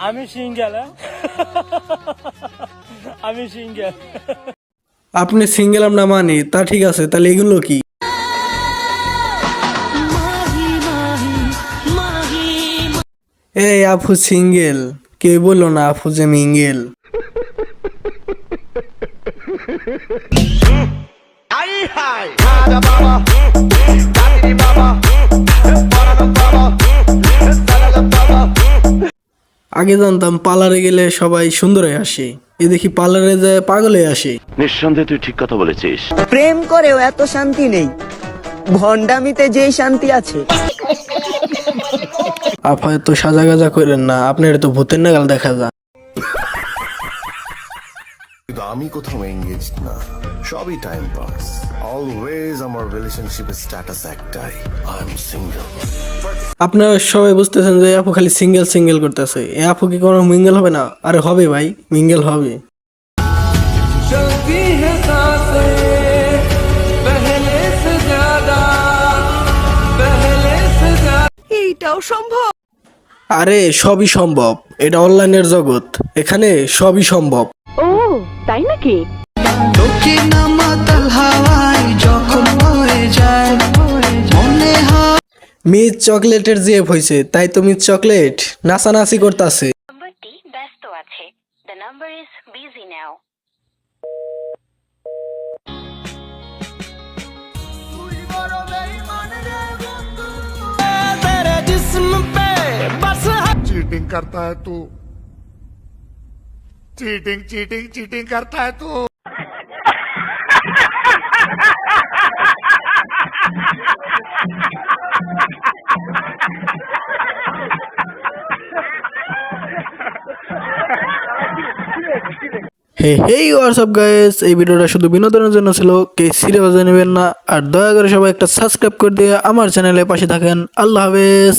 আমি সিঙ্গেল আমি সিঙ্গেল আপনি সিঙ্গেল আমরা মানি তা ঠিক আছে তাহলে এগুলো কি এই আপু সিঙ্গেল কে বলল না আপু যে মিঙ্গেল আগে জানতাম পার্লারে গেলে সবাই সুন্দর হয়ে আসে। এ দেখি পার্লারে যায় পাগলে আসে। নিঃসন্দেহে তুই ঠিক কথা বলেছিস। প্রেম করেও এত শান্তি নেই। ভন্ডামিতে যে শান্তি আছে। আপা তো সাজা গাজা করেন না আপনার তো ভূতের নাগাল দেখা যায়। কিন্তু আমি কোথাও এঙ্গেজ না। সবই টাইম পাস অলওয়েজ আমার রিলেশনশিপের স্ট্যাটাস একটাই আই এম সিঙ্গেল আপনারা সবাই বুঝতেছেন যে আপু খালি সিঙ্গেল সিঙ্গেল করতেছে। এ আপু কি কোনো মিঙ্গেল হবে না? আরে হবে ভাই মিঙ্গেল হবে। এইটাও সম্ভব? আরে সবই সম্ভব এটা অনলাইনের জগৎ। এখানে সবই সম্ভব। তাই নাকি মিস চকলেটের জিএফ হয়েছে তাই তো মিস চকলেট নাচানাচি করতেছে নাম্বারটি ব্যস্ত আছে the number is busy now cheating करता है तू चीटिंग चीटिंग चीटिंग करता है तू হে হেই হোয়াটসঅ্যাপ গাইস এই ভিডিওটা শুধু বিনোদনের জন্য ছিল কে সিরিয়াস নেবেন না আর দয়া করে সবাই একটা সাবস্ক্রাইব করে দিয়ে আমার চ্যানেলে পাশে থাকেন আল্লাহ হাফেজ